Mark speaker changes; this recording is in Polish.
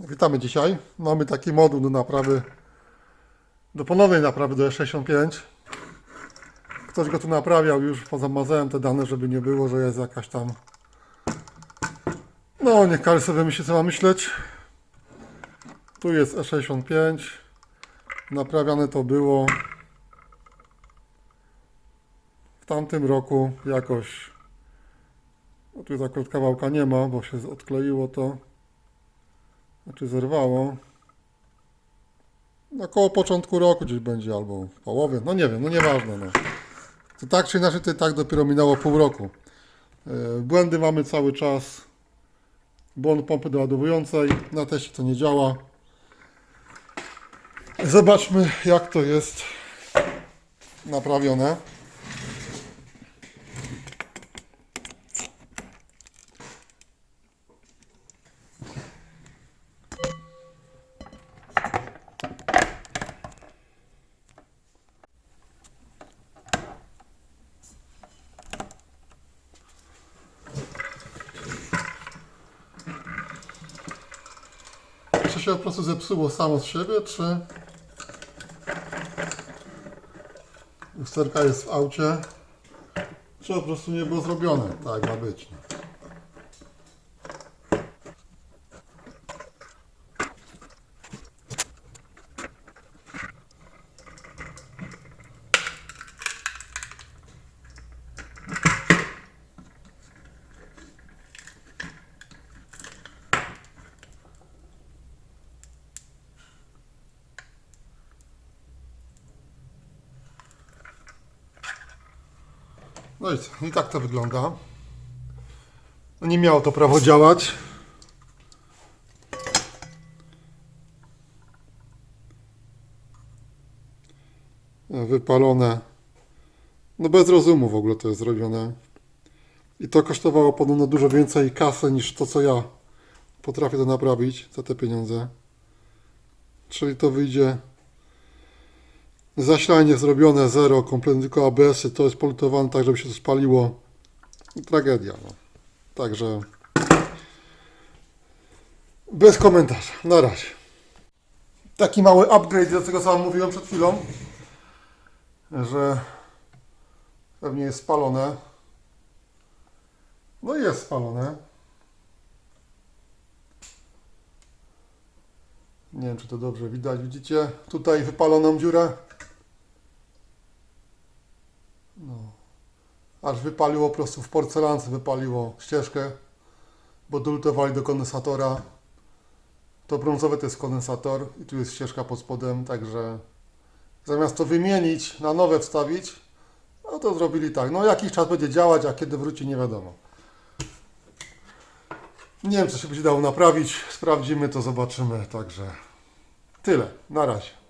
Speaker 1: Witamy dzisiaj. Mamy taki moduł do naprawy, do ponownej naprawy do E65. Ktoś go tu naprawiał, już pozamazałem te dane, żeby nie było, że jest jakaś tam... No, niech każdy sobie myśli, co ma myśleć. Tu jest E65. Naprawiane to było w tamtym roku jakoś. No tu akurat kawałka nie ma, bo się odkleiło to. Znaczy zerwało. No koło początku roku gdzieś będzie, albo w połowie, no nie wiem, no nieważne. No. To tak czy inaczej, to tak dopiero minęło pół roku. Yy, Błędy mamy cały czas. Błąd pompy doładowującej. Na teście to nie działa. Zobaczmy jak to jest naprawione. Się po prostu zepsuło samo z siebie, czy lusterka jest w aucie, czy po prostu nie było zrobione, tak ma być. No i, i tak to wygląda. No nie miało to prawo działać. Wypalone. No bez rozumu w ogóle to jest zrobione. I to kosztowało podobno dużo więcej kasy niż to, co ja potrafię to naprawić za te pieniądze. Czyli to wyjdzie Zasilanie zrobione, zero, kompletnie tylko ABS-y, to jest polutowane tak, żeby się to spaliło. Tragedia. No. Także bez komentarza. Na razie. Taki mały upgrade do tego, co Wam mówiłem przed chwilą, że pewnie jest spalone. No jest spalone. Nie wiem, czy to dobrze widać. Widzicie tutaj wypaloną dziurę? Aż wypaliło po prostu w porcelance, wypaliło ścieżkę, bo dolutowali do kondensatora. To brązowe to jest kondensator i tu jest ścieżka pod spodem, także zamiast to wymienić, na nowe wstawić, no to zrobili tak. No jakiś czas będzie działać, a kiedy wróci nie wiadomo. Nie wiem, co się będzie dało naprawić. Sprawdzimy to, zobaczymy. Także tyle. Na razie.